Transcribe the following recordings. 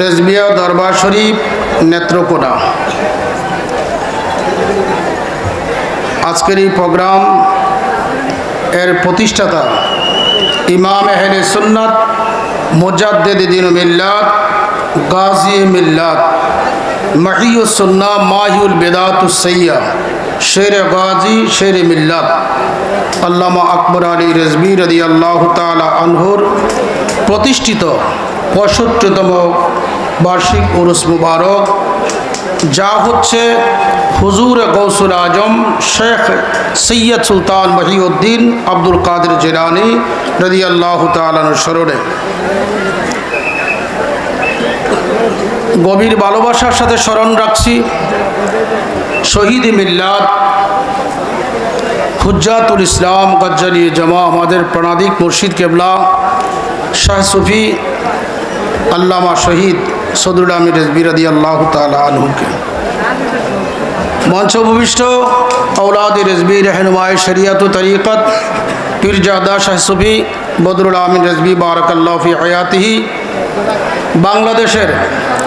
রেজবিয়া দরবার শরীফ নেত্রকোনা। আজকের এই প্রোগ্রাম এর প্রতিষ্ঠাতা ইমাম এহলে সুন্নাত মুজাদ্দেদ দিন মিল্লাত, গাজী মিল্লাত মাহিউসন্না মাহিউল বেদাতুসৈয়া শের গাজী শের মিল্লাত, আল্লামা আকবর আলী রেজবি রদি আল্লাহ তালা আনহুর প্রতিষ্ঠিত পঁয়ষট্টিতম বার্ষিক উরুস মুবারক, যা হচ্ছে হুজুর গৌসুল আজম শেখ সৈয়দ সুলতান মহিউদ্দিন আব্দুল কাদের জিলানি রদি আল্লাহ তালানোর গভীর ভালোবাসার সাথে স্মরণ রাখছি, শহীদ মিল্লাত হুজ্জাতুল ইসলাম গজ্জালি জামা আমাদের প্রণাদিক মুর্শিদ কেবলা, শাহ সুফি আল্লামা শহীদ সদরুল আমির বিরাদি আল্লাহ তালুকে মঞ্চ ঔলাদ রেজবি রহনুমায় শরিয়ত তরিকত পীরজাদা শাহসুফি বদরুল আমিন রেজবি বারাকাল্লাফি আয়াতিহি বাংলাদেশের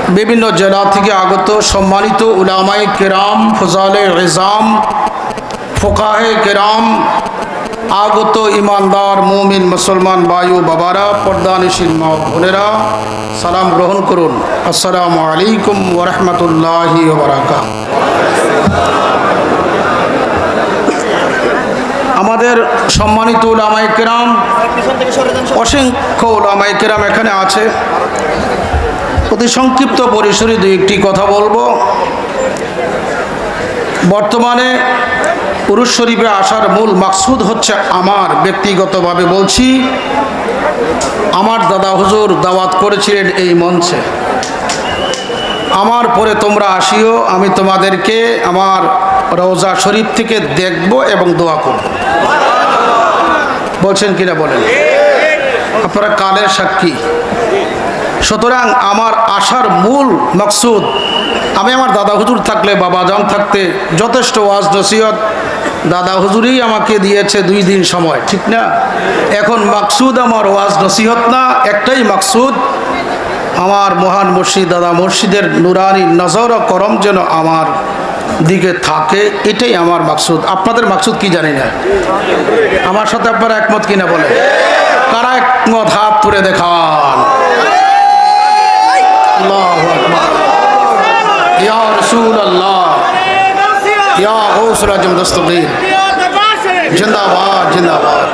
বিভিন্ন জেলা থেকে আগত সম্মানিত উলামায় কেরাম ফজালে রেজাম ফোকাহে কেরাম আগত ইমানদার, মুমিন, মুসলমান বায়ু বাবারা, পর্দানিসীন মা বোনেরা, সালাম গ্রহণ করুন। আসসালামু আলাইকুম ওরহমতুল্লাহি আমাদের সম্মানিত উলামাই কেরাম, অসংখ্য ওলামাই কেরাম এখানে আছে। অতি সংক্ষিপ্ত পরিসরে দু একটি কথা বলব। বর্তমানে পুরুষ শরীফে আসার মূল মাকসুদ হচ্ছে আমার। ব্যক্তিগতভাবে বলছি, আমার দাদা হুজুর দাওয়াত করেছিলেন এই মঞ্চে। আমার পরে তোমরা আসিও, আমি তোমাদেরকে আমার রওজা শরীফ থেকে দেখব এবং দোয়া করব। বলছেন কিনা বলেন? আপনারা কালের সাক্ষী। সুতরাং আমার আসার মূল মকসুদ আমি আমার দাদা হুজুর থাকলে, বাবা জান থাকতে যথেষ্ট ওয়াজ নসিহত। দাদা হুজুরই আমাকে দিয়েছে দুই দিন সময়, ঠিক না? এখন মাকসুদ আমার ওয়াজ নসিহত না, একটাই মাকসুদ, আমার মহান মুর্শিদ দাদা মুর্শিদের নুরানি নজর ও করম যেন আমার দিকে থাকে, এটাই আমার মাকসুদ। আপনাদের মাকসুদ কি জানি না? আমার সাথে আপনারা একমত কিনা বলে কারা একমত? হাত তুলে দেখান আল্লাহু আকবার ইয়া রাসূলুল্লাহ ইয়া গৌসুল আজম দস্তগীর জিন্দাবাদ জিন্দাবাদ।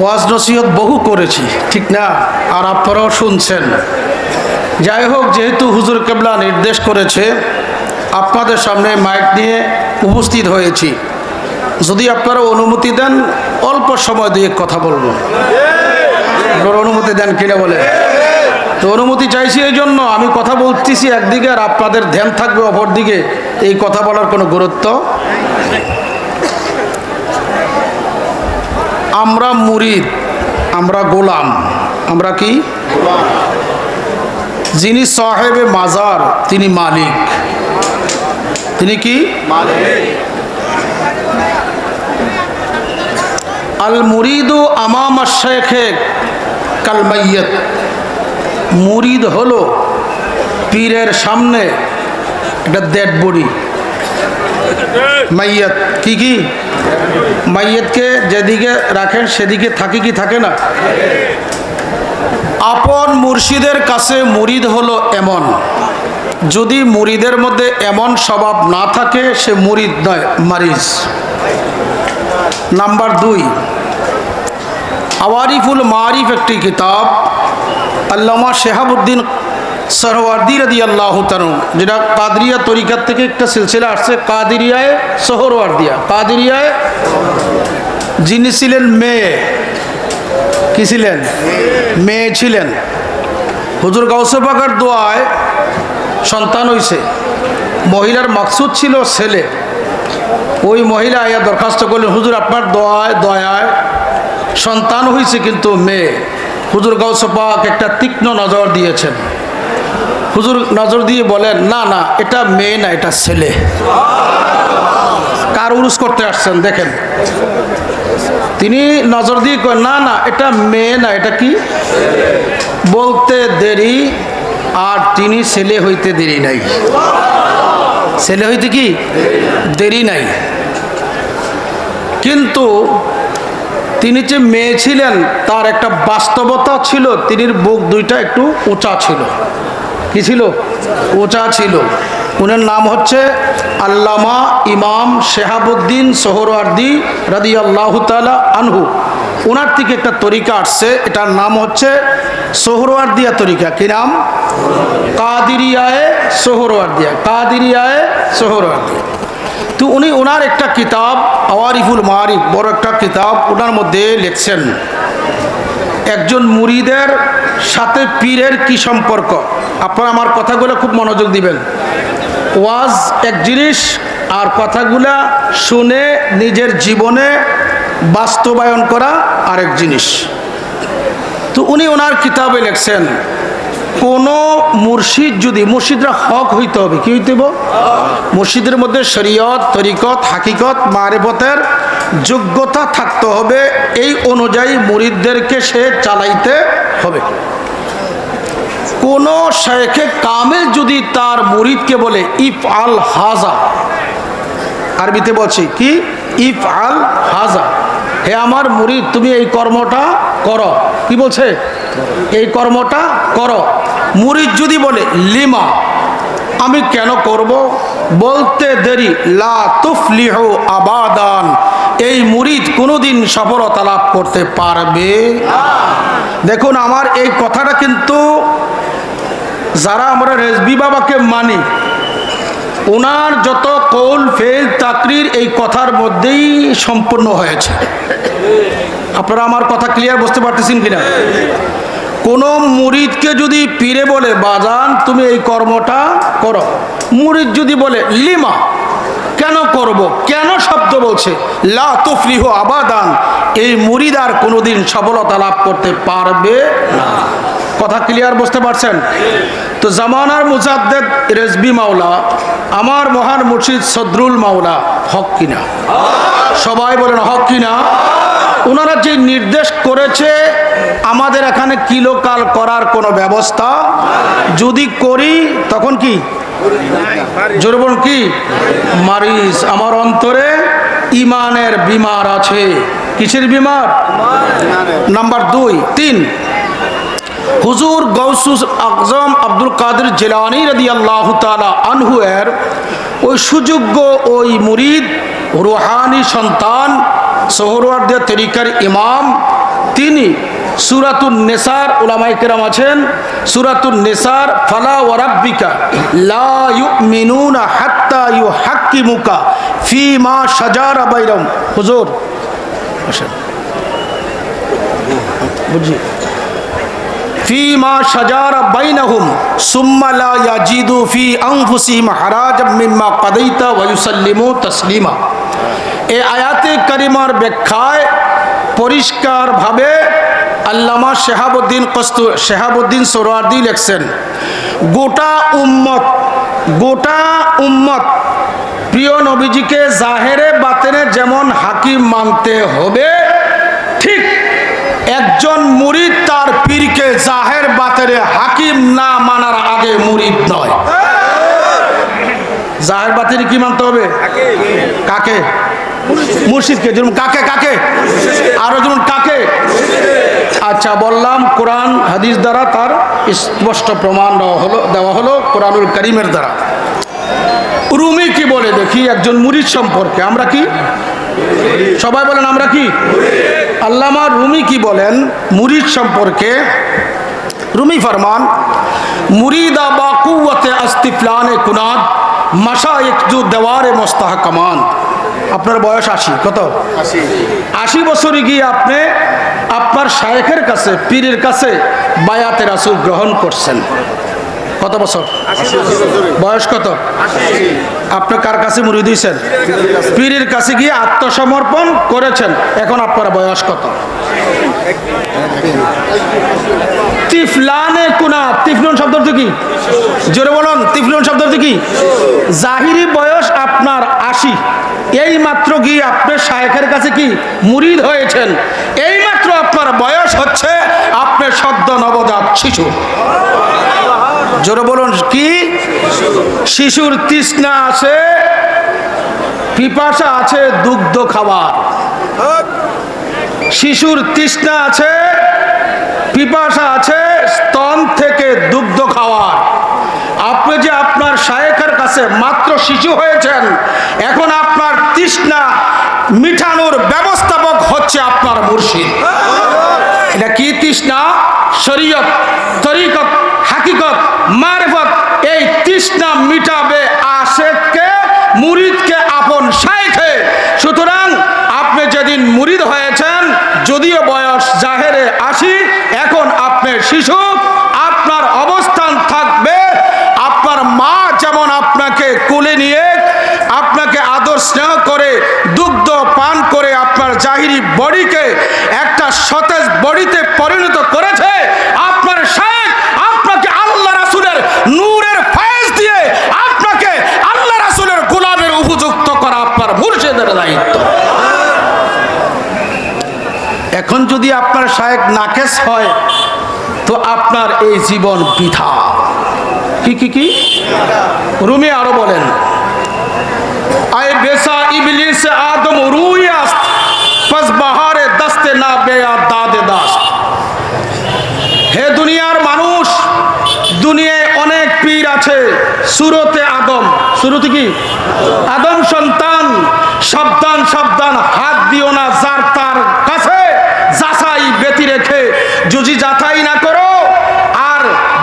ওয়াজ নসিহত বহু করেছি, ঠিক না? আর আপনারাও শুনছেন। যাই হোক, যেহেতু হুজুর কেবলা নির্দেশ করেছে, আপনাদের সামনে মাইক নিয়ে উপস্থিত হয়েছি। যদি আপনারা অনুমতি দেন, অল্প সময় দিয়ে কথা বলব। অনুমতি দেন কিনা বলে তো অনুমতি চাইছি এই জন্য। আমি কথা বলতেছি একদিকে আর আপনাদের ধ্যান থাকবে অপর দিকে এই কথা বলার কোনো গুরুত্ব আমরা মুরিদ, আমরা গোলাম। আমরা কি? যিনি সাহেবে মাজার, তিনি মালিক। তিনি কি? আল মুরিদু আমাম শেখে কাল মাইয়ত মুরিদ হলো পীরের সামনে একটা ডেড বডি মাইয়াত, কি কি? মাইয়াতকে যেদিকে রাখেন, সেদিকে থাকে কি থাকে না? আপন মুর্শিদের কাছে মুরিদ হলো এমন। যদি মুরিদের মধ্যে এমন স্বভাব না থাকে, সে মুরিদ নয়, মারিজ। নাম্বার দুই। আওয়ারিফুল মারিফ একটি কিতাব। আল্লামা শেহাবুদ্দিন সহওয়ার্দি রদি আল্লাহ তানু যেটা কাদরিয়া তরিকার থেকে একটা সিলসিলা আসছে, কাদিরিয়ায় সোহরওয়ার্দিয়া। কাদিরিয়ায় যিনি ছিলেন মেয়ে, কি ছিলেন? মেয়ে ছিলেন। হুজুর গাউসে পাকার দোয়ায় সন্তান হইছে। মহিলার মাকসুদ ছিল ছেলে। ওই মহিলা আয়া দরখাস্ত করলেন, হুজুর, আপনার দোয়ায়, দয়ায় সন্তান হয়েছে কিন্তু মেয়ে। হুজুর গাউসে পাক একটা তীক্ষ্ণ নজর দিয়েছেন। হুজুর নজর দিয়ে বলেন, না না, এটা মেয়ে না, এটা ছেলে। কার উরুস করতে আসছেন, দেখেন। তিনি নজর দিয়ে কয়, না না, এটা মেয়ে না, এটা কি? বলতে দেরি, আর তিনি ছেলে হইতে দেরি নাই। ছেলে হইতে কি? দেরি নাই। কিন্তু তিনি যে মেয়ে ছিলেন, তার একটা বাস্তবতা ছিল তিনি বুক দুইটা একটু উঁচা ছিল। কি ছিল? উঁচা ছিল। উনার নাম হচ্ছে আল্লামা ইমাম শেহাবুদ্দিন সোহরওয়ার্দি রাদি আল্লাহ তালা আনহু। ওনার থেকে একটা তরিকা আসছে, এটার নাম হচ্ছে সোহরওয়ার্দিয়া তরিকা। কি নাম? কাদিরিয়ায় সোহরওয়ার্দিয়া। কাদিরিয়ায় সোহরওয়ার্দিয়া। তো উনি ওনার একটা কিতাব, আওয়ারিফুল মারিফ বড় একটা কিতাব, ওনার মধ্যে লিখছেন, একজন মুরিদের সাথে পীরের কি সম্পর্ক? আপনারা আমার কথাগুলো খুব মনোযোগ দিবেন। ওয়াজ এক জিনিস, আর কথাগুলা শুনে নিজের জীবনে বাস্তবায়ন করা আরেক জিনিস। তো উনি ওনার কিতাবে লেখছেন কোন মুর্শিদ যদি, মুর্শিদরা হক হইতে হবে, কি হইতে মুর্শিদের মধ্যে শরীয়ত, তরিকত, হাকিকত, মারেফতের যোগ্যতা থাকতে হবে, এই অনুযায়ী মুরিদদেরকে সে চালাইতে হবে। কোন শেখে কামেল যদি তার মুরিদকে বলে ইফ আল হাজা, আরবিতে বলছি কি? ইফ আল হাজা, হে আমার মুরিদ, তুমি এই কর্মটা করো। কি বলছে? এই কর্মটা করো। মুরিদ যদি বলে, লিমা, আমি কেন করব? বলতে দেরি। লা তুফলিহ আবাদান। এই মুরিদ কোনোদিন সফলতা লাভ করতে পারবে। দেখুন, আমার এই কথাটা কিন্তু যারা আমরা রেজবি বাবাকে মানি ওনার যত কৌল, ফেল, তাকরির এই কথার মধ্যেই সম্পূর্ণ হয়েছে। আপনারা আমার কথা ক্লিয়ার বুঝতে পারতেছেন কিনা? কোনো মুরিদকে যদি পীরে বলে, বাজান, তুমি এই কর্মটা করো। মুরিদ যদি বলে, লিমা, কেন করব? কেন শব্দ বলছে? লা তুফলিহ আবাদান। এই মুরিদ আর কোনোদিন সফলতা লাভ করতে পারবে না। কথা ক্লিয়ার বুঝতে পারছেন? তো জামানার মুজাদ্দেদ রেজবি মাওলা, আমার মহান মুর্শিদ সদরুল মাওলা, হক কিনা? সবাই বলেন, হক কিনা? ওনারা যে নির্দেশ করেছে, আমাদের এখানে কিলোকাল করার কোনো ব্যবস্থা যদি করি, তখন কি? জোরবন কি? মারিস, আমার অন্তরে ইমানের বিমার আছে। কিসের বিমার? নাম্বার দুই, তিন। হুজুর গৌসুস আজম আব্দুল কাদের জেলানি রদি আল্লাহ তালা আনহু এর ওই সুযোগ্য ওই মুরিদ, রুহানি সন্তান সোহরওয়ার্দিয়া তরিকার ইমাম, তিনি সুরাতুন নেসার ওলামাই কেরাম আছেন। সুরাতুন নেসার, ফালা ওয়ারাব্বিকা লা ইউমিনুনা হাত্তা ইউহাক্কিমুকা ফি মা শাজারা বাইরাম হুজুর বুঝি। ফিমা শাজারা বাইনাহুম, সুম্মা লা ফি আনফুসিহিম হারাজাম মিম্মা কাদাইতা ওয়া ইউসাল্লিমু এই আয়াতে কারিমার ব্যাখ্যায় পরিষ্কারভাবে আল্লামা শেহাবুদ্দিন কস্তু শেহাবুদ্দিন সোরার্দি লেখছেন গোটা উম্মত গোটা উম্মত প্রিয় নবীজিকে জাহেরে বাতেনে যেমন হাকিম মানতে হবে ঠিক একজন মুরিদ তার পীরকে জাহের বাতেরে হাকিম না মানার আগে মুরিদ নয়। জাহের বাতেরে কি মানতে হবে? কাকে? মুর্শিদকে যেমন কাকে কাকে? আরও যেমন কাকে? আচ্ছা বললাম কোরআন, হাদিস দ্বারা তার স্পষ্ট প্রমাণ দেওয়া হলো দেওয়া হলো কোরআনুল করিমের দ্বারা। রুমি কি বলে দেখি, একজন মুরিদ সম্পর্কে। আমরা কি? সবাই বলেন, আমরা কি? আল্লামা রুমি কি বলেন? মুরিদ সম্পর্কে। রুমি ফরমান, মুরিদা বা কুয়াতে আস্তিফলানে কুনাদ মাসা একজু দেওয়ারে মোস্তাহ কামান আপনার বয়স আশি কত? আশি। বছরে গিয়ে আপনি আপনার শায়েখের কাছে পীরের কাছে বায়াতের আসুক গ্রহণ করছেন। কত বছর? বয়স কত? আপনি কার কাছে মুড়ি দিয়েছেন? পীরের কাছে গিয়ে আত্মসমর্পণ করেছেন। এখন আপনার বয়স কত? তিফলানে কুনা তিফলুন শব্দ কি? জোরে বলুন তিফলুন শব্দ কি? জাহিরি বয়স আপনার আশি। এই মাত্র গিয়ে আপনার শায়েখের কাছে কি মুরিদ হয়েছেন এই মাত্র আপনার বয়স হচ্ছে আপনার সদ্য নবজাত শিশু। জোরে বলুন, কি? শিশুর তৃষ্ণা আছে, পিপাসা আছে, দুগ্ধ খাবার। শিশুর তৃষ্ণা আছে, পিপাসা আছে, স্তন থেকে দুগ্ধ খাওয়ার। আপনি যে আপনার শায়েখের কাছে মাত্র শিশু হয়েছেন, এখন আপনার তৃষ্ণা মিঠানোর ব্যবস্থাপক হচ্ছে আপনার মুর্শিদ। এটা কি তৃষ্ণা? শরীয়ত, তরিকত, হাকিকত, মারফত, এই তৃষ্ণা মিটাবে আশেককে, মুরিদকে আপন শাইখে সুতরাং আপনি যেদিন মুরিদ হয়েছেন, যদিও বয়স জাহেরে আসি এখন আপনার শিশু, আপনার অবস্থান যেমন আপনাকে কোলে নিয়ে আপনাকে আদর স্নেহ করে, দুগ্ধ পান করে আপনার জাহিরি বডিকে একটা সতেজ বডিতে পরিণত করেছে। আপনার শায়েখ আপনাকে আল্লাহ রাসুলের নূরের ফায়েজ দিয়ে আপনাকে আল্লাহ রাসুলের গোলামের উপযুক্ত করা আপনার মুর্শিদের দায়িত্ব। এখন যদি আপনার শায়েক নাকেশ হয়, তো আপনার এই জীবন বৃথা। কি কি কি? রুমি আরও বলেন। আদম কি? আদম সন্তান, সাবধান হাত দিও না তার কাছে রেখে। যাচাই না করো, আর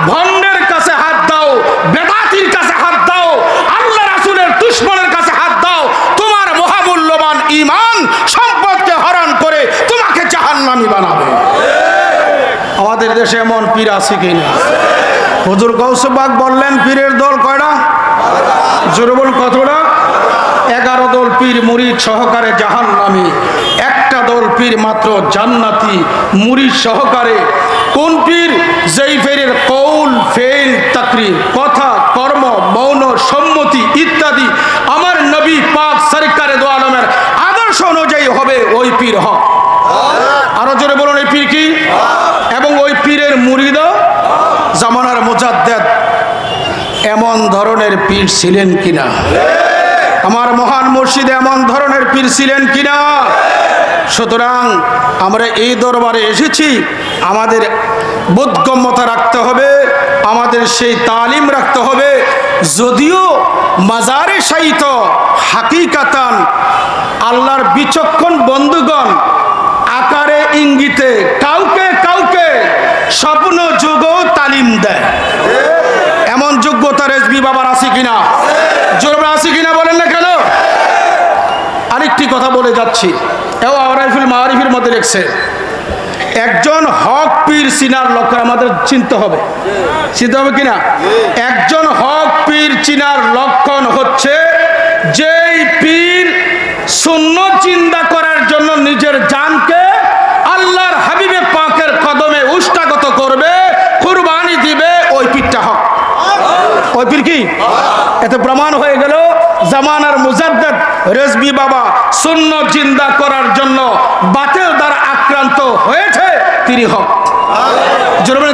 ভণ্ডের কাছে হাত দাও বেদাতির কাছে হাত দাও আল্লাহ রাসুলের দুশ্মনের কাছে হাত দাও তোমার মহামূল্যবান ইমান সম্পদকে হরণ করে তোমাকে জাহান্নামি বানাবে আমাদের দেশে এমন পীর আছে কিনা? হুজুর গৌসবাগ বললেন, পীরের দল কয়টা? জোরে বল কতটা? এগারো দল পীর, মুরিদ সহকারে জাহান নামি একটা দল পীর মাত্র জান্নাতি, মুরিদ সহকারে। কোন পীর? যেই পীরের কৌল ফেল তাকরির। কথা, কর্ম, মৌন, সম্মতি ইত্যাদি আমার নবী পাক সরকারে দো আলমের আদর্শ অনুযায়ী হবে ওই পীর হক। আরও জোরে বলুন, এই পীর কি? ওই পীরের মুরিদ জামানার মুজাদ্দেদ এমন ধরনের পীর ছিলেন কিনা? আমার মহান মুর্শিদে এমন ধরনের পীর ছিলেন কিনা? সুতরাং আমরা এই দরবারে এসেছি, আমাদের বোধগম্যতা রাখতে হবে, আমাদের সেই তালিম রাখতে হবে। যদিও মাজারে সাহিত হাকিকাতান আল্লাহর বিচক্ষণ বন্ধুগণ আকারে ইঙ্গিতে কাউকে স্বপ্ন যুগ তালিম দেয়। এমন যোগ্যতা রেজবি বাবার আছে কিনা? জোরবে আছে কিনা বলেন না কেন? আরেকটি কথা বলে যাচ্ছি। এও আরাইফুল মারিফের মধ্যে লিখছে, একজন হক পীর চিনার লক্ষ্য আমাদের চিনতে হবে। চিনতে হবে কিনা? একজন হক পীর চিনার লক্ষণ হচ্ছে যেই পীর শূন্য চিন্তা করার জন্য নিজের জানকে আল্লাহর হাবিবে পাকের কদমে উষ্টাগত করবে, কুরবানি দিবে ওই পীরটা হক। ওই পীর কি? এতে প্রমাণ হয়ে গেল, জামানার মুজাদ্দাদ রেজবি বাবা শূন্য চিন্তা করার জন্য বাতিল দ্বারা আক্রান্ত হয়েছে, তিনি হক।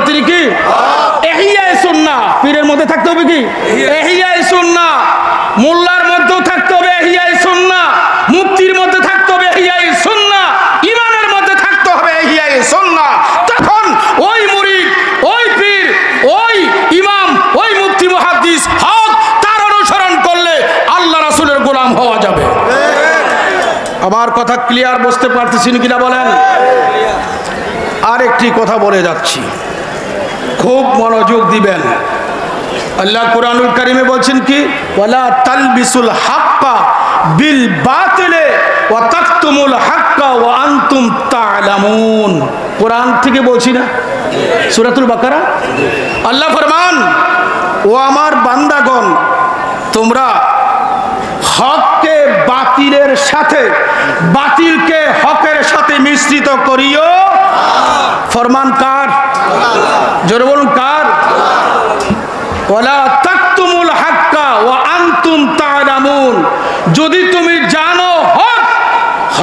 তিনি কি? এহিয়ায় সুন্না। পীরের মধ্যে থাকতে হবে কি? এহিয়ায় সুন্না। মোল্লার মধ্যেও থাকতে হবে এহিয়ায় সুন্না। মুক্তির মধ্যে থাকতে হবে এহিয়ায় সুন্না ইমানের মধ্যে থাকতে হবে এহিয়ায় সুন্না তখন ওই মুরিদ ওই পীর ওই ইমাম ওই মুক্তি মুহাদ্দিস হক তার অনুসরণ করলে আল্লাহ রাসূলের গোলাম হওয়া যাবে আমার কথা ক্লিয়ার বুঝতে পারতেছেন কিনা বলেন? আর একটি কথা বলে যাচ্ছি। খুব মনোযোগ দিবেন। আল্লাহ কোরআনুল কারিমে বলছেন কি? ওয়ালা তালবিসুল হাক্কা বিল বাতিলে ওয়া তাকতুমুল হাক্কা ওয়া আনতুম তা'লামুন। কোরআন থেকে বলছি না? সূরাতুল বাকারা? আল্লাহ ফরমান, ও আমার বান্দাগণ, তোমরা সাথে, বাতিলকে হকের সাথে মিশ্রিত করিও। ফরমান কার? জোরে কার? যদি তুমি জানো হক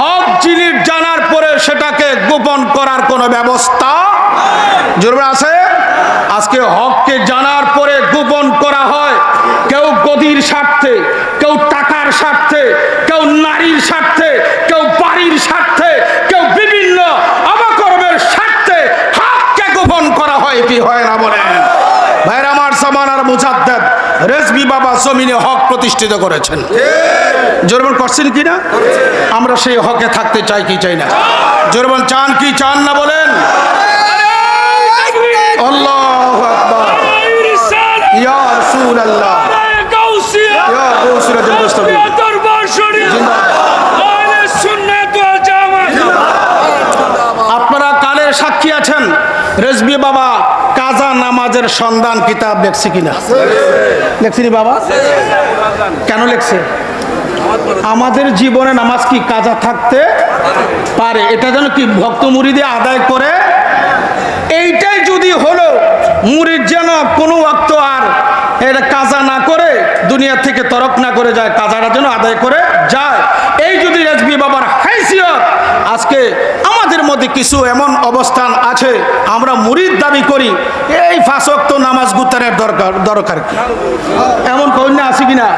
হক জিনিস জানার পরে সেটাকে গোপন করার কোনো ব্যবস্থা জোরবে আছে? আজকে হককে জানার পরে গোপন করা হয়। কেউ গদির স্বার্থে, কেউ স্বার্থে, কেউ নারীর স্বার্থে, কেউ বাড়ির স্বার্থে, কেউ বিভিন্ন অবকর্মের স্বার্থে হককে গোপন করা হয় কি হয় না বলেন? ভাইরা আমার সামানার মুজাদ্দেদ রেজবি বাবা জমিনে হক প্রতিষ্ঠিত করেছেন। জোরবন করছেন কি না আমরা সেই হকে থাকতে চাই কি চাই না? জোরবন চান কি চান না বলেন আল্লাহু আকবার ইয়া রাসূলুল্লাহ ইয়া গৌসুরাতুল মুস্তাফি আপনারা কালের সাক্ষী আছেন রেজবি বাবা কাজা নামাজের সন্ধান কিতাব লেখছে কিনা? লেখছিনি বাবা? কেন লেখছে? আমাদের জীবনে নামাজ কি কাজা থাকতে পারে? এটা যেন কি ভক্ত মুড়িদে আদায় করে? এইটাই যদি হলো, মুড়ির যেন কোনো অক্ত আর এটা কাজা না করে দুনিয়া থেকে তরক না করে যায় কাজাটা যেন আদায় করে যায়। এই যদি রেজবি বাবার হাইসিয়ত, আজকে আমাদের মধ্যে কিছু এমন অবস্থান আছে, আমরা মুরিদ দাবি করি, এই ফাঁসক্ত নামাজ গুতারের দরকার দরকার কি? এমন কন্যা আছে কিনা?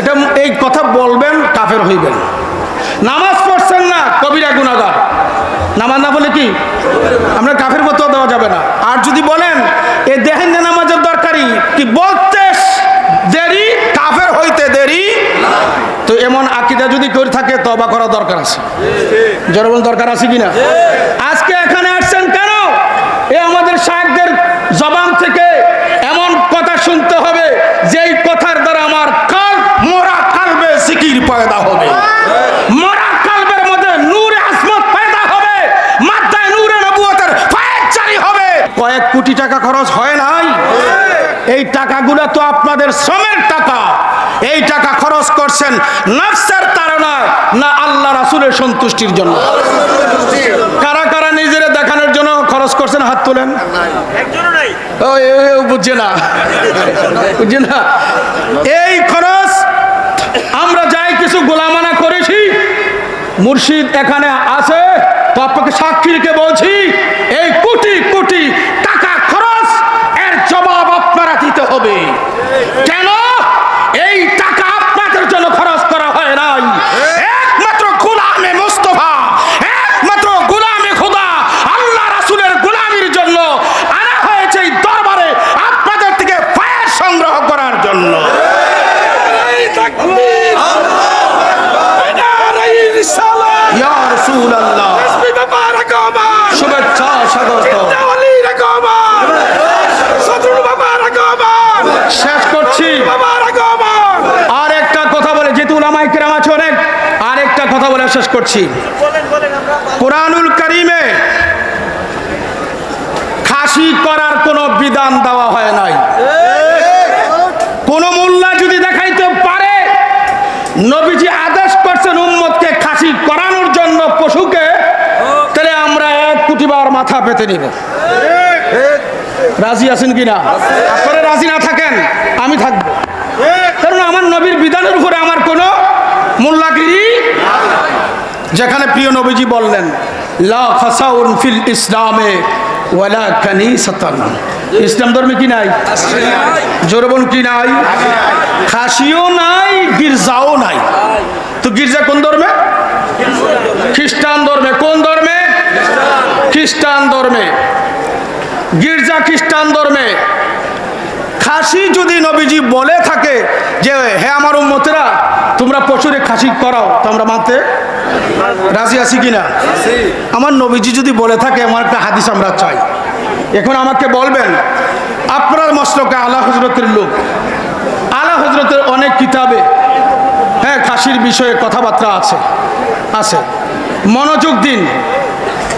এটা এই কথা বলবেন, কাফের হইবেন। নামাজ পড়ছেন না, কবিরা গুণাগার নামাজ না বলে কি? আমরা কাফের মতো দেওয়া যাবে না। আর যদি বলেন, এ দেখেন না কি বলতে দেরি? কাফের হইতে দেরি? তো এমন আকিদা যদি করে থাকে তবা করা দরকার আছে। জনবল দরকার আছে কিনা? আজকে এখানে আসছেন কেন? এ আমাদের শাহদের জবান থেকে এমন কথা শুনতে হবে, যেই কথার দ্বারা আমার কাল মোরা কালবে সিকির পয়দা হবে। কয়েক কোটি টাকা খরচ হয় এই টাকাগুলো তো আপনাদের শ্রমের টাকা। এই টাকা খরচ করছেন নফসের তাড়নায় না আল্লাহ রাসুলের সন্তুষ্টির জন্য। কারা কারা নিজেরা দেখানোর জন্য খরচ করছেন হাত তোলেন। বুঝছে না। বুঝছে না। এই খরচ আমরা যাই কিছু গোলামানা করেছি মুর্শিদ এখানে আছে তো আপনাকে সাক্ষী রেখে বলছি এই কোটি কোটি টাকা খরচ এর জবাব আপনারা দিতে হবে কেন এই টাকা আপনাদের জন্য খরচ করা হয় নাই একমাত্র গোলামে মুস্তফা একমাত্র গোলামে খোদা আল্লাহ রাসূলের গোলামির জন্য আনা হয়েছে এই দরবারে আপনাদের থেকে ফায়ার সংগ্রহ করার জন্য ইয়া রাসূলুল্লাহ শুভেচ্ছা স্বাগত শেষ করছি আর একটা কথা বলে যেহেতু উলামাই কেরাম আছে অনেক আর একটা কথা বলে শেষ করছি। কোরআনুল করিমে খাসি করার কোনো বিধান দেওয়া হয় নাই। কোন মোল্লা যদি দেখাইতে পারে, নবীজি আদেশ করছেন উম্মতকে খাসি করানোর জন্য পশুকে, তাহলে আমরা এক কোটি বার মাথা পেতে নিব। রাজি আছেন কিনা? আপনারা রাজি না থাকেন, আমি থাকব। কারণ আমার নবীর বিধানের উপরে আমার কোনো মোল্লাগিরি যেখানে প্রিয় নবীজি বললেন, লা ফিল ইসলামে কানিসাতান। ইসলাম ধর্মে কি নাই? জোরবন কি নাই? খাসিও নাই, গির্জাও নাই। তো গির্জা কোন ধর্মে? খ্রিস্টান ধর্মে। কোন ধর্মে? খ্রিস্টান ধর্মে। গির্জা খ্রিস্টান ধর্মে। খাসি যদি নবীজি বলে থাকে যে, হে আমার উম্মতেরা তোমরা পশুরে খাসি করাও তো আমরা মানতে রাজি আছি কিনা? আমার নবীজি যদি বলে থাকে, আমার একটা হাদিস আমরা চাই। এখন আমাকে বলবেন, আপনার মসলকে আলা হজরতের লোক। আলা হজরতের অনেক কিতাবে হ্যাঁ খাসির বিষয়ে কথাবার্তা আছে আছে। মনোযোগ দিন।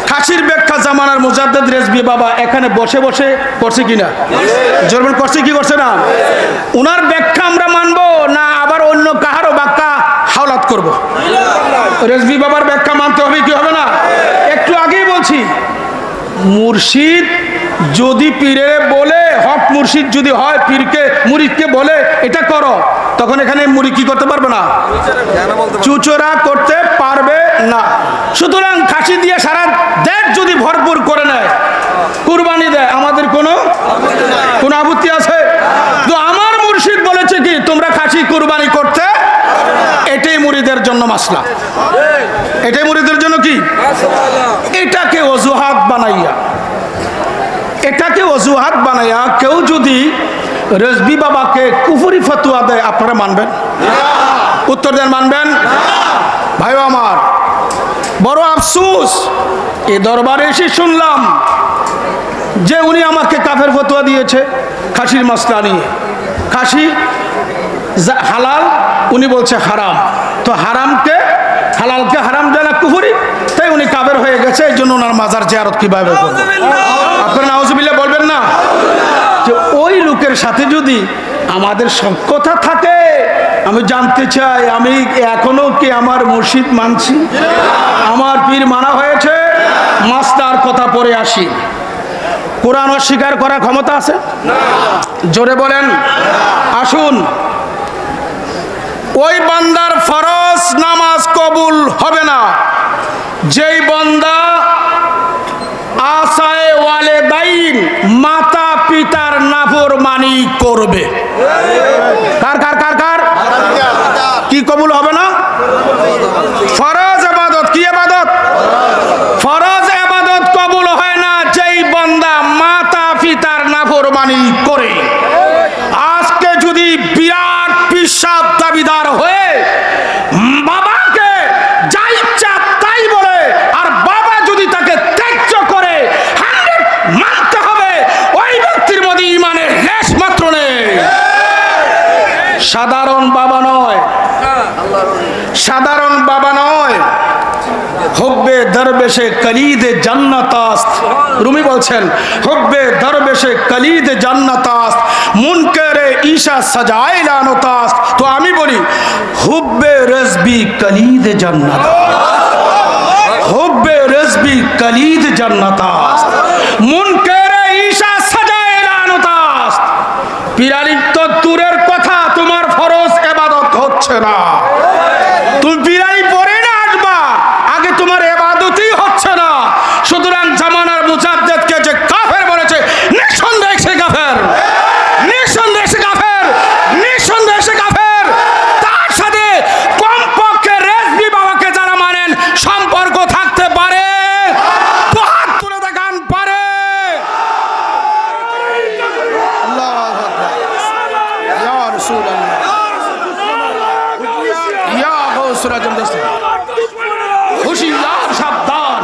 খাসির ব্যাখ্যা জামানার মুজাদ্দেদ রেজবি বাবা এখানে বসে বসে করছে কিনা? জরমান করছে কি করছে না? উনার ব্যাখ্যা আমরা করব। রেজবি বাবার ব্যাখ্যা মানতে হবে, কি হবে না? একটু আগেই বলছি, মুর্শিদ যদি পীরে বলে, হক মুর্শিদ যদি হয়, পীরকে মুরিদকে বলে, এটা করো। তখন এখানে মুড়ি কি করতে পারবে না? চুচোরা করতে পারবে না। সুতরাং খাসি দিয়ে সারা দেশ যদি ভরপুর করে নেয়, কুরবানি দেয়, আমাদের কোনো কোনো আপত্তি আছে? তো আমার মুর্শিদ বলেছে কি, তোমরা খাসি কুরবানি করতে মুড়িদের জন্য মাসলা। এটাই মুড়িদের জন্য কি? এটাকে অজুহাত বানাইয়া। এটাকে অজুহাত বানাইয়া কেউ যদি রেজবি বাবাকে কুফুরি ফতুয়া দেয়, আপনারা মানবেন? উত্তর দেন, মানবেন? ভাই আমার, বড় আফসুস, এ দরবারে এসে শুনলাম যে উনি আমাকে কাফের ফতুয়া দিয়েছে খাসির মশলা নিয়ে। খাসি হালাল, উনি বলছে হারাম। তো হারামকে হালালকে হারাম জানা কুহুরি তাই উনি কাবের হয়ে গেছে এই জন্য ওনার মাজার জিয়ারত কীভাবে করবে আপনারা নাউজুবিল্লাহ বলবেন না? যে ওই লোকের সাথে যদি আমাদের সব কথা থাকে আমি জানতে চাই আমি এখনও কি আমার মুর্শিদ মানছি? আমার পীর মানা হয়েছে? মাস্টার কথা পরে আসি। কোরআন অস্বীকার করার ক্ষমতা আছে? জোরে বলেন। আসুন। ওই বান্দার ফরজ নামাজ কবুল হবে না। যেই বান্দা আশায় ওয়ালে দাইন মাতা পিতার নাফর মানি করবে। কার কার কার কার? কি কবুল হবে না? ফরজ আবাদত, কি আবাদত? ফরজ আবাদত কবুল হয় না যেই বান্দা মাতা পিতার নাফরমানি করে। আজকে যদি বিরাট পিসাব দাবিদার হয়ে বাবাকে যা ইচ্ছা তাই বলে, আর বাবা যদি তাকে ত্যায্য করে 100 মানতে হবে, ওই ব্যক্তির মধ্যে ইমানের লেশ মাত্র নেই। সাধারণ বাবা নয়। সাধারণ বাবা নয়। হব্বে দরবেশে কলিদে জান্নাতাস্ত রুমি বলছেন, হব্বে দরবেশে কলিদে জান্নাতাস্ত মুনকারে ঈশা সাজায় লানতাস্ত তো আমি বলি, হুব্বে রজবি কলিদে জান্নাত হুব্বে রজবি কলিদ জান্নাতাস্ত মুনকারে ঈশা সাজায় লানতাস্ত পিরালি তো দূরের কথা তোমার ফরজ এবাদত হচ্ছে না। তুমি বিরাই পরে না আসবা আগে তোমার এবাদতই হচ্ছে না সুতরাং জামানার মুজাদ্দেদকে যে কাফের বলেছে নিঃসন্দেহে সে কাফের নিঃসন্দেহে সে কাফের নিঃসন্দেহে সে কাফের তার সাথে কমপক্ষে রেজবি বাবাকে যারা মানেন সম্পর্ক থাকতে পারে তো হাত তুলে দেখান পারে আল্লাহু আকবার ইয়া রাসূলুল্লাহ ইয়া গাউসুল আজম দস্ত হুশিয়ার সাবধান।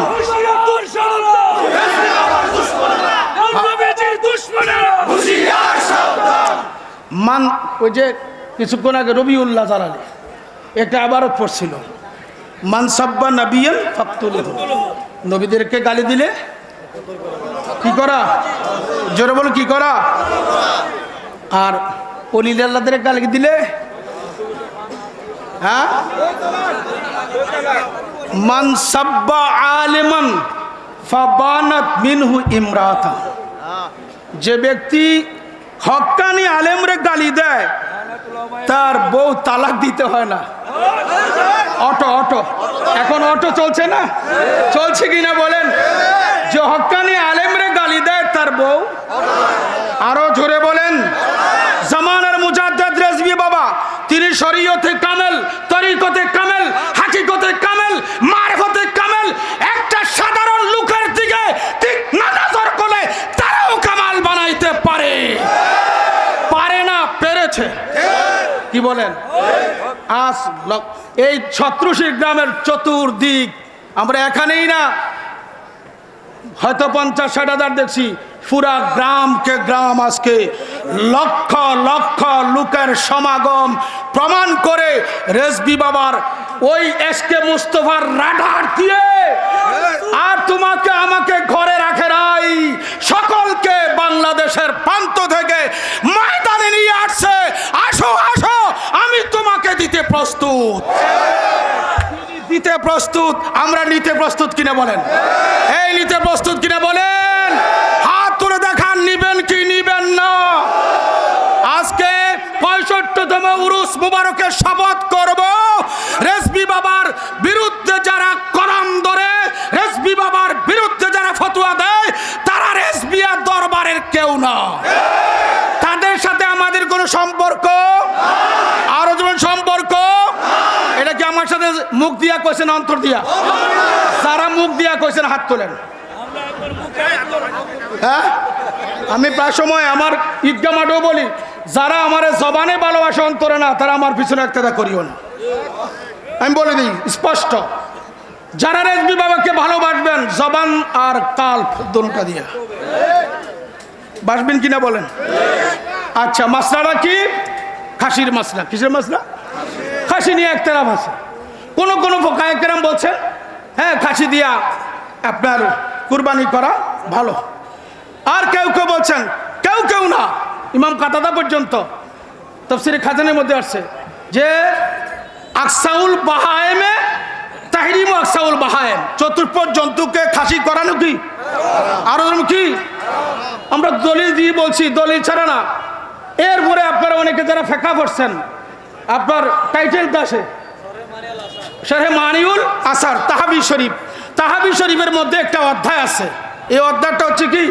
মান, ওই যে কিছুক্ষণ আগে রবিউল্লাহ জালালি, একটা আবারও পড়ছিল। মানসাব্বা নবিয়ান ফাকতুল নবীদেরকে গালি দিলে? কি করা? জোরে বলো, কি করা? আর অলিলাল্লাদের গালি দিলে? হ্যাঁ? মান সাব্বা আলিমান ফাবানাত মিনহু ইমরাতা। যে ব্যক্তি হক্কানি আলেমরে গালি দেয়, তার বউ তালাক দিতে হয় না। Auto auto. এখন অটো চলছে না? চলছে কিনা বলেন? যে হক্কানি আলেমরে গালি দেয়, তার বউ। আরও জোরে বলেন। জামানার বাবা তিনি শরীয়তে কামেল, তরিকতে কামেল, হাকিকতে কামেল, মারফতে কামেল, একটা সাধারণ লোকের দিকে ঠিক না নজর করলে তারাও কামাল বানাইতে পারে। পারে না, পেরেছে। কি বলেন? আজ এই ছত্রশী গ্রামের চতুর্দিক, আমরা এখানেই না হয়তো পঞ্চাশ ষাট হাজার দেখছি। পুরা গ্রামকে গ্রাম আজকে লক্ষ লক্ষ লোকের সমাগম প্রমাণ করে রেজবি বাবার ওই এসকে মুস্তফার রাডার দিয়ে। আর তোমাকে আমাকে ঘরে রাখে নাই। সকলকে বাংলাদেশের প্রান্ত থেকে ময়দানে নিয়ে আসছে। আসো আসো, আমি তোমাকে দিতে প্রস্তুত। দিতে প্রস্তুত, আমরা নিতে প্রস্তুত কিনা বলেন। এই নিতে প্রস্তুত কিনা বলেন। হাত তুলে দেখান, নিবেন কি নিবেন না। আজকে পঁয়ষট্টিতম উরুস মুবারকের শপথ করব। রেসবি বাবার বিরুদ্ধে যারা কলম ধরে রেসবি বাবার বিরুদ্ধে যারা ফতুয়া দেয়, তারা রেসবিয়া দরবারের কেউ না। তাদের সাথে আমাদের কোনো সম্পর্ক আরও যেমন সম্পর্ক এটা কি আমার সাথে মুখ দিয়া কইছেন, অন্তর দিয়া। যারা মুখ দিয়া কইছেন, হাত তোলেন। হ্যাঁ? আমি প্রায় সময় আমার ঈদগা মাঠেও বলি, যারা আমার জবানে ভালোবাসে, অন্তরে না, তারা আমার পিছনে একটা করিও না। আমি বলে দিই, স্পষ্ট। যারা রেজবি বাবাকে ভালোবাসবেন, জবান আর কাল দুটা দিয়া। বাসবেন কিনা বলেন? আচ্ছা মাসলাটা কি? খাসির মাসলা। কিসের মাসলা? খাসি নিয়ে একতারাম আছে। কোন কোন ফোকায়কেরাম বলছেন হ্যাঁ খাসি দিয়া আপনার কুরবানি করা ভালো। আর কেউ কেউ বলছেন, কেউ কেউ না, ইমাম কাতাদা পর্যন্ত, তফসিরে খাজানের মধ্যে আসছে, যে আকসাউল বাহায়েমে তাহরিম আকসাউল বাহায়েম চতুর্পদ জন্তুকে খাসি করানো কি আরও কি আমরা দলিল দিয়ে বলছি, দলিল ছাড়া না। এরপরে আপনারা অনেকে যারা ফেঁকা পড়ছেন, আপনার টাইটেল দাসে শাহে মানিউল আসার তাহাবি শরীফ। তাহাবি শরীফের মধ্যে একটা অধ্যায় আছে। এই অধ্যায়টা হচ্ছে কি?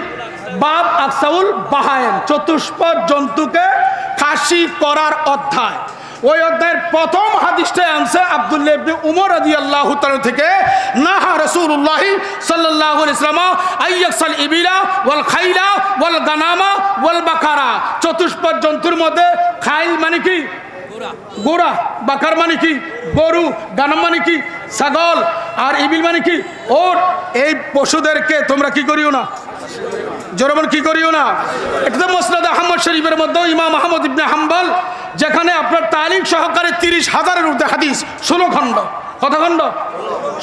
বাপ আকসাউল বাহায়েন, চতুষ্পদ জন্তুকে খাসি করার অধ্যায়। ওই অধ্যায়ের প্রথম হাদিসটাই আনছে আব্দুল্লাহ উমর রাদিয়াল্লাহু তাআলা থেকে, নাহা রাসূলুল্লাহি সাল্লাল্লাহু আলাইহি ওয়াসাল্লাম আইয়াকসাল ইবিলা ওয়াল খাইলা ওয়াল গানামা ওয়াল বাকারা। চতুষ্পদ জন্তুর মধ্যে খাইল মানে কি? গোড়া। বাকার মানে কি? গরু, গানাম মানে কি? ছাগল, আর ইবিল মানে কি? ওর এই পশুদেরকে তোমরা কি করিও না? জোরবন কি করিও না? এটা তো মোসনাদ আহমদ শরীফের মধ্যে ইমাম আহমদ ইবনে হাম্বাল, যেখানে আপনার তালিম সহকারে তিরিশ হাজারের ঊর্ধ্বে হাদিস, ষোলো খণ্ড। খণ্ড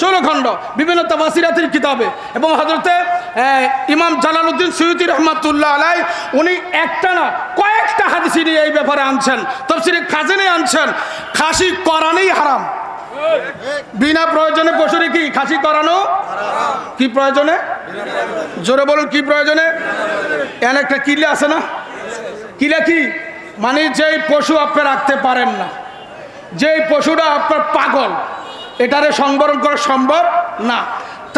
ষোলো খণ্ড। বিভিন্ন তাফাসিরাতের কিতাবে। এবং হজরতে ইমাম জালালউদ্দিন সৈয়দি রহমাতুল্লাহ আলাই, উনি একটা না, কয়েকটা হাদিসি নিয়ে এই ব্যাপারে আনছেন। তফসিরে খাজেনে আনছেন, খাসি করানেই হারাম। বিনা প্রয়োজনে পশুরে কি, খাসি করানো? কি প্রয়োজনে? জোরে বলুন, কি প্রয়োজনে? এন একটা কিলে আছে না? কিলে কি? মানে যেই পশু আপনি রাখতে পারেন না, যেই পশুটা আপনার পাগল এটারে সংবরণ করা সম্ভব না।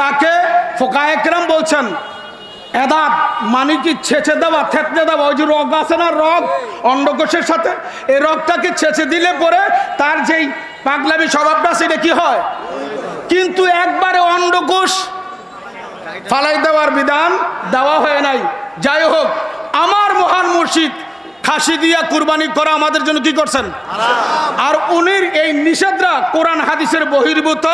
তাকে ফোকায়করাম বলছেন এদাত মানে কি ছেঁচে দেওয়া থেতলে দেওয়া, ওই যে রগ আছে না রগ, অন্ডকোষের সাথে, এই রগটাকে ছেঁচে দিলে পরে তার যেই পাগলামি স্বভাবটা সেটা কি হয়? কিন্তু একবারে অন্ডকোষ ফালাই দেওয়ার বিধান দেওয়া হয় নাই। যাই হোক, আমার মহান মুর্শিদ খাসি দিয়া কুরবানি করা আমাদের জন্য কি করছেন? আর উনির এই নিষেধরা কোরআন হাদিসের বহির্ভূত,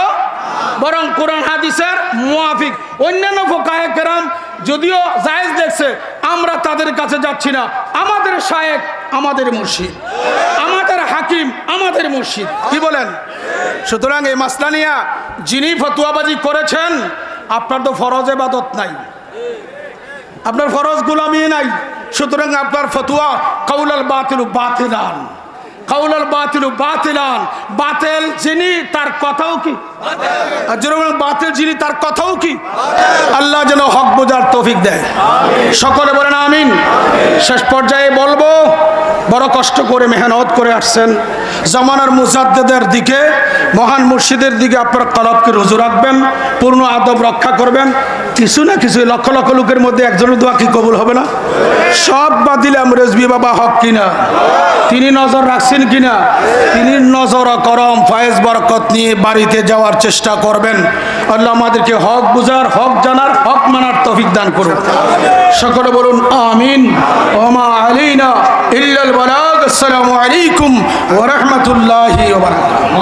বরং কোরআন হাদিসের মুআফিক। অন্যান্য ফোকাহেকেরাম যদিও জায়েজ দেখছে, আমরা তাদের কাছে যাচ্ছি না। আমাদের শায়েক আমাদের মুর্শিদ। আমাদের হাকিম আমাদের মুর্শিদ। কি বলেন? সুতরাং এই মাসলানিয়া যিনি ফতুয়াবাজি করেছেন, আপনার তো ফরজ এবাদত নাই। আপনার ফরজ গুলামি নাই। সুতরাং আপনার ফতুয়া কৌলাল বাতিল বাতিলান। কৌলাল বাতিল বাতিলান। বাতেল যিনি তার কথাও কি? বাতিল। যিনি তার কথাও কি? আল্লাহ যেন হক বোঝার তৌফিক দেয়। সকলে বলেন আমিন। শেষ পর্যায়ে বলব বড় কষ্ট করে মেহনত করে আসছেন জমানার মুজাদ্দেদের দিকে মহান মুর্শিদের দিকে আপনার কলবকে রুজু রাখবেন পূর্ণ আদব রক্ষা করবেন। কিছু না কিছু লক্ষ লক্ষ লোকের মধ্যে একজনের দোয়া কি কবুল হবে না? সব বাদ দিলাম রেজবি বাবা হক কিনা? তিনি নজর রাখছেন কিনা? তিনি নজর করম, ফয়েজ বরকত নিয়ে বাড়িতে যাওয়ার চেষ্টা করবেন। আল্লাহ আমাদেরকে হক বুঝার, হক জানার, হক মানার তৌফিক দান করুন সকলে বলুন, আমিন। ওমা আলিনা ইল্লাল বালাগ। আলাইকুম ওয়া রাহমাতুল্লাহি ওয়া বারাকাতুহু।